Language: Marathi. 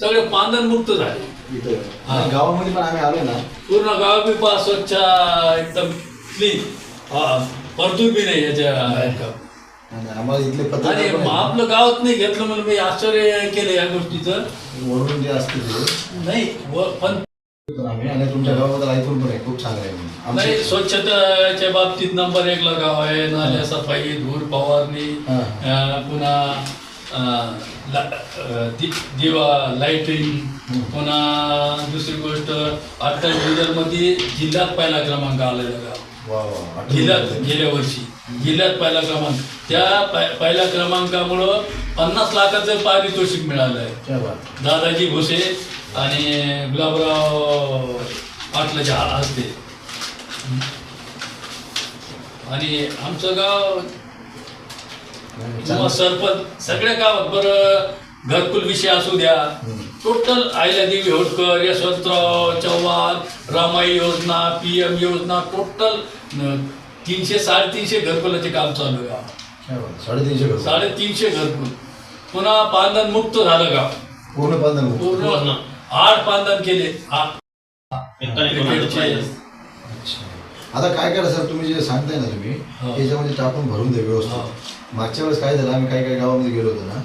सगळे पांदन मुक्त झाले. गावामध्ये पण आम्ही आलो ना. पूर्ण गाव बी पा स्वच्छ एकदम क्लीन परतूर बी नाही याच्या आम्हाला इथले आणि. आपलं गावात नाही घेतलं म्हणून मी आश्चर्य केलं या गोष्टीचं. वरून जे असते नाही पण आणि तुमच्या गावाबद्दल ऐकून पण आहे खूप चांगलं आहे. नाही स्वच्छतेच्या बाबतीत नंबर एकला गाव आहे नाल्या सफाई धूर फवारणी हा. पुन्हा दिवा लाईटिंग पुन्हा दुसरी गोष्ट आता मध्ये जिल्ह्यात पहिला क्रमांक आलेला गाव जिल्ह्यात येते. गेल्या वर्षी. जिल्ह्यात पहिला क्रमांक. त्या पहि- पहिल्या क्रमांकामुळं पन्नास लाखाचं पारितोषिक मिळालं आहे दादाजी भोसे आणि गुलाबराव पाटलाच्या हस्ते आणि आमचं गाव किंवा. सरपंच सगळ्या गावात बरं घरकुल विषय असू द्या. टोटल आयलादेवी होटकर यशवंतराव चव्हाण रामाई योजना पी एम योजना टोटल तीनशे साडेतीनशे घरकुलाचे काम चालू आहे गावात. क्या बात साडेतीनशे करोड. साडेतीनशे घरकुल. पुन्हा पांदन मुक्त झालं गाव. पूर्ण पांधन पूर्ण. आठ पांदन केले. आता काय करा सर तुम्ही जे सांगताय ना तुम्ही. त्याच्यामध्ये टाकून भरून दे व्यवस्थित. मागच्या वेळेस काय झालं आम्ही काही काही गावामध्ये गेलो होतो ना.